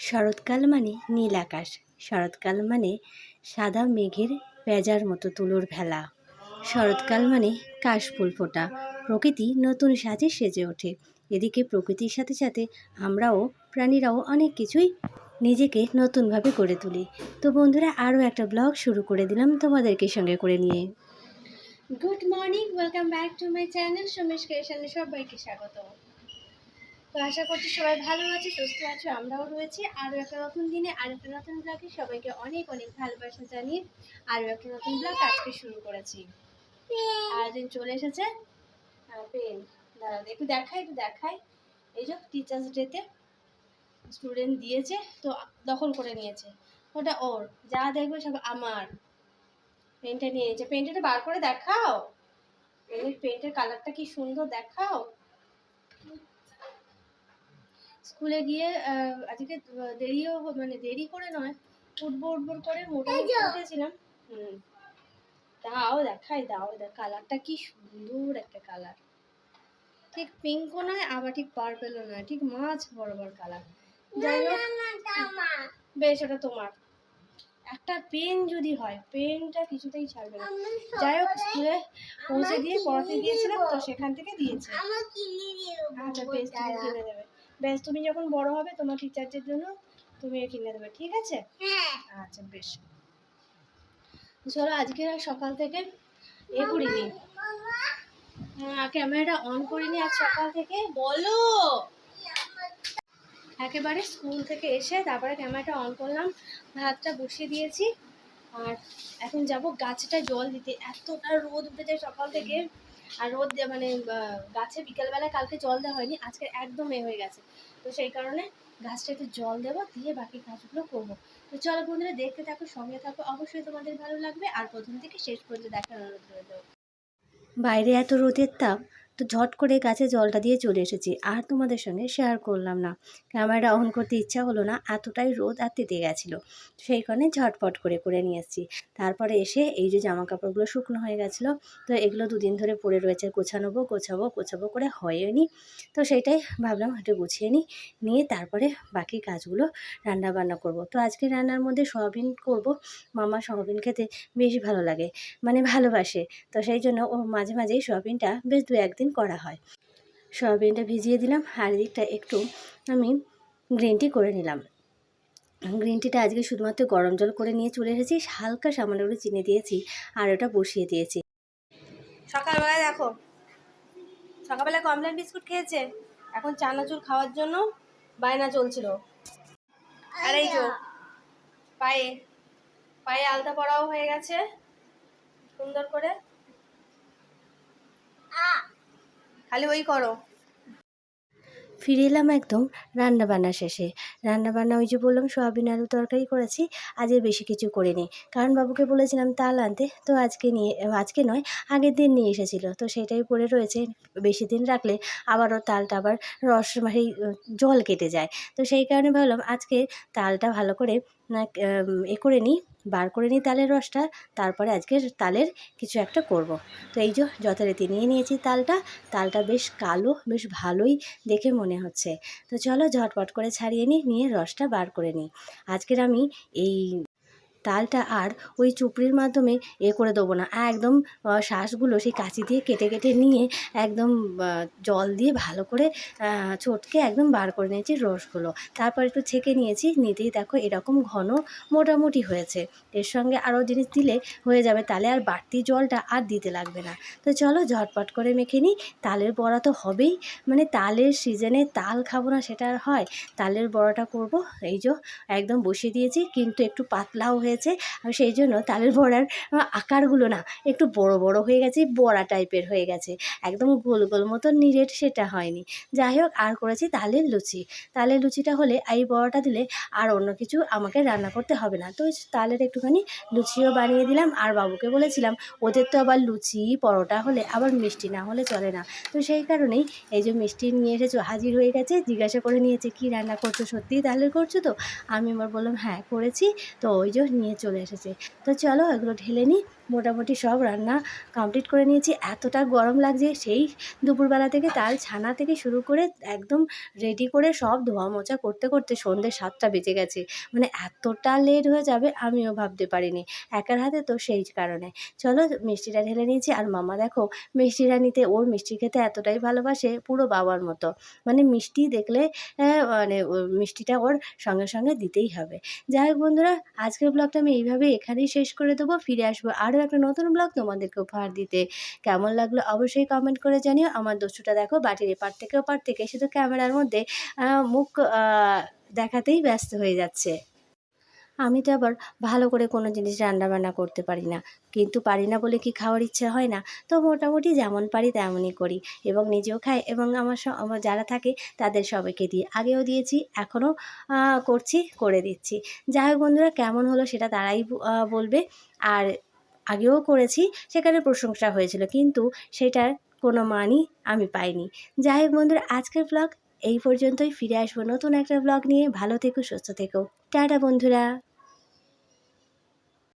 শরৎকাল মানে নীল আকাশ। শরৎকাল মানে সাদা মেঘের পেঁজার মতো তুলোর ভেলা। শরৎকাল মানে কাশফুল ফোটা। প্রকৃতি নতুন সাজে সেজে ওঠে। এদিকে প্রকৃতির সাথে সাথে আমরাও, প্রাণীরাও অনেক কিছুই নিজেকে নতুনভাবে গড়ে তুলি। তো বন্ধুরা, আরও একটা ব্লগ শুরু করে দিলাম তোমাদেরকে সঙ্গে করে নিয়ে। Good morning welcome back to my channel Somesh ক্রিয়েশনে সবাইকে স্বাগত তো আশা করছি সবাই ভালো আছে, সুস্থ আছো, আমরাও রয়েছি। আরও একটা নতুন দিনে আর একটা নতুন ব্লগে সবাইকে অনেক অনেক ভালোবাসা জানিয়ে আরও একটা নতুন ব্লগ আজকে শুরু করেছি। আর দিন চলে এসেছে। পেন, দাঁড়াও, একটু দেখাই একটু দেখাই। এই যে টিচার্স ডেতে স্টুডেন্ট দিয়েছে, তো দখল করে নিয়েছে। ওটা ওর, যা দেখবে সব আমার। পেনটা নিয়ে নিয়েছে পেনটা বার করে দেখাও। পেনের, পেন্টের কালারটা কি সুন্দর দেখাও। স্কুলে গিয়ে আজকে দেরিও মানে দেরি করে নয় উঠবো উঠবো করে মোটামুটি উঠেছিলাম। হুম। দাও দেখাই দাও দেখ কালারটা কি সুন্দর একটা কালার। ঠিক পিঙ্কও নয় আবার ঠিক পার্পেলও নয় ঠিক মাছ বরাবর কালার। যাই হোক বেশ ওটা তোমার। একটা পেন যদি হয় পেনটা কিছুতেই ছাড়বে না। যাই হোক স্কুলে পৌঁছে দিয়ে পড়াতে দিয়েছিলাম তো সেখান থেকে দিয়েছে। আচ্ছা বেশ তুমি কিনে দেবে। বেশ তুমি যখন বড় হবে তোমার টিচারদের জন্য তুমি কিনে দেবে ঠিক আছে? আচ্ছা বেশ। চলো আজকে সকাল থেকে এ করিনি। হ্যাঁ, ক্যামেরাটা অন করিনি আজ সকাল থেকে। বলো! একেবারে স্কুল থেকে এসে তারপরে ক্যামেরাটা অন করলাম ভাতটা বসিয়ে দিয়েছি। আর এখন যাব গাছটা জল দিতে। এতটা রোদ উঠেছে সকাল থেকে। আর রোদ মানে গাছে বিকেলবেলা কালকে জল দেওয়া হয়নি, আজকে একদম এ হয়ে গেছে। তো সেই কারণে গাছটা একটু জল দেবো, দিয়ে বাকি কাজগুলো করব। তো চলো বন্ধুরা, দেখতে থাকো, সঙ্গে থাকো। অবশ্যই তোমাদের ভালো লাগবে। আর প্রথম থেকে শেষ পর্যন্ত দেখার অনুরোধ করে দেবো বাইরে এত রোদের তাপ তো ঝট করে গাছে জলটা দিয়ে চলে এসেছি, আর তোমাদের সঙ্গে শেয়ার করলাম না। ক্যামেরাটা অন করতে ইচ্ছা হলো না, এতটাই রোদ আর তেতে গেছিল। সেই কারণে ঝটপট করে করে নিয়ে এসেছি। তারপরে এসে এই যে জামা কাপড়গুলো শুকনো হয়ে গেছিল, তো এগুলো দুদিন ধরে পড়ে রয়েছে, গোছানোবো, গোছাবো গোছাবো করে হয়নি। তো সেটাই ভাবলাম একটু গুছিয়ে নিই, নিয়ে তারপরে বাকি কাজগুলো রান্না বান্না করব। তো আজকে রান্নার মধ্যে সয়াবিন করব, মামা সয়াবিন খেতে বেশ ভালো লাগে মানে ভালোবাসে। তো সেই জন্য ও মাঝে মাঝেই সয়াবিনটা বেশ দু একদিন করা হয়। সয়াবিনটা ভিজিয়ে দিলাম, আর এদিকটা একটু আমি গ্রিন টি করে নিলাম। গ্রিন টিটা আজকে শুধুমাত্র গরম জল করে নিয়ে চলে এসেছি, হালকা সামান্য করে চিনি দিয়েছি, আর ওটা বসিয়ে দিয়েছি। সকালবেলা দেখো, সকালবেলা কমলান বিস্কুট খেয়েছে, এখন চানাচুর খাওয়ার জন্য বায়না চলছিল। আর এই যে, পায়ে পায়ে আলতা পরাও হয়ে গেছে, সুন্দর করে। খালি ওই করো। ফিরে এলাম একদম রান্নাবান্না শেষে। রান্নাবান্না ওই যে বললাম, সোয়াবিন আলু তরকারি করেছি আজকে বেশি কিছু করিনি। কারণ বাবুকে বলেছিলাম তাল আনতে, তো আজকে নিয়ে, আজকে নয়, আগের দিন নিয়ে এসেছিল, তো সেটাই পড়ে রয়েছে। বেশি দিন রাখলে আবারও তালটা আবার রস মানে জল কেটে যায়। তো সেই কারণে ভাবলাম আজকে তালটা ভালো করে এ করে নিই। বার করে নিই তালের রসটা, তারপরে আজকে তালের কিছু একটা করব। তো এই যে যথারীতি নিয়ে নিয়েছি তালটা তালটা বেশ কালো, বেশ ভালোই দেখে মনে হচ্ছে তো চলো ঝটপট করে ছাড়িয়ে নিই, নিয়ে রসটা বার করে নিই আজকের আমি এই তালটা আর ওই চুপড়ির মাধ্যমে এ করে দেবো না। একদম শ্বাসগুলো সেই কাঁচি দিয়ে কেটে কেটে নিয়ে একদম জল দিয়ে ভালো করে চটকে একদম বার করে নিয়েছি রসগুলো। তারপর একটু ছেঁকে নিয়েছি, নিতেই দেখো এরকম ঘন মোটামুটি হয়েছে। এর সঙ্গে আরও জিনিস দিলে হয়ে যাবে তাহলে আর বাড়তি জলটা আর দিতে লাগবে না। তো চলো ঝটপট করে মেখে নিই। তালের বড়া তো হবেই। মানে তালের সিজনে তাল খাব না সেটা আর হয়। তালের বড়াটা করব, এই যে, একদম বসিয়ে দিয়েছি। কিন্তু একটু পাতলাও হয়েছে। আর সেই জন্য তালের বড়ার আকারগুলো না একটু বড় বড় হয়ে গেছে, বড়া টাইপের হয়ে গেছে। একদম গোল গোল মতো নিরেট সেটা হয়নি। যাই হোক, আর করেছি তালের লুচি। তালের লুচিটা হলে এই বড়াটা দিলে আর অন্য কিছু আমাকে রান্না করতে হবে না। তো তালের একটুখানি লুচিও বানিয়ে দিলাম। আর বাবুকে বলেছিলাম, ওদের তো আবার লুচি, পরোটা হলে আবার মিষ্টি না হলে চলে না। তো সেই কারণেই এই যে মিষ্টি নিয়ে এসেছ, হাজির হয়ে গেছে, জিজ্ঞাসা করে নিয়েছে, কি রান্না করছ? সত্যিই তালের করছ তো? আমি আবার বললাম হ্যাঁ করেছি। তো ওই যে নিয়ে চলে এসেছে। তো চলো এগুলো ঢেলে নিই। মোটামুটি সব রান্না কমপ্লিট করে নিয়েছি। এতটা গরম লাগছে, সেই দুপুরবেলা থেকে তাল ছানা থেকে শুরু করে একদম রেডি করে সব ধোয়া মোচা করতে করতে সন্ধ্যে সাতটা বেজে গেছে। মানে এতটা লেট হয়ে যাবে আমিও ভাবতে পারিনি। একার হাতে তো সেই কারণে। চলো মিষ্টিটা ঢেলে নিয়েছি। আর মামা দেখো মিষ্টিটা নিতে ওর মিষ্টি খেতে এতটাই ভালোবাসে পুরো বাবার মতো। মানে মিষ্টি দেখলে মানে মিষ্টিটা ওর সঙ্গে সঙ্গে দিতেই হবে। যাই হোক বন্ধুরা, আজকের ব্লগটা আমি এইভাবে এখানেই শেষ করে দেবো। ফিরে আসব আরও একটা নতুন ব্লগ তোমাদেরকে উপহার দিতে। কেমন লাগল অবশ্যই কমেন্ট করে জানিও। আমার দস্যুটা দেখো বাটির এপার থেকে ওপার থেকে, শুধু ক্যামেরার মধ্যে মুখ দেখাতেই ব্যস্ত হয়ে যাচ্ছে। আমি তো আবার ভালো করে কোনো জিনিস রান্না বান্না করতে পারি না। কিন্তু পারি না বলে কি খাওয়ার ইচ্ছে হয় না? তো মোটামুটি যেমন পারি তেমনই করি এবং নিজেও খাই এবং আমার আমার যারা থাকে তাদের সবাইকে দিই। আগেও দিয়েছি, এখনও করছি, করে দিচ্ছি। যাই হোক বন্ধুরা, কেমন হলো সেটা তারাই বলবে। আর আগেও করেছি, সেখানে প্রশংসা হয়েছিল, কিন্তু সেটার কোনো মানই আমি পাইনি। যাই হোক বন্ধুরা, আজকের ব্লগ এই পর্যন্তই। ফিরে আসব নতুন একটা ব্লগ নিয়ে। ভালো থেকো, সুস্থ থেকো। টাটা বন্ধুরা।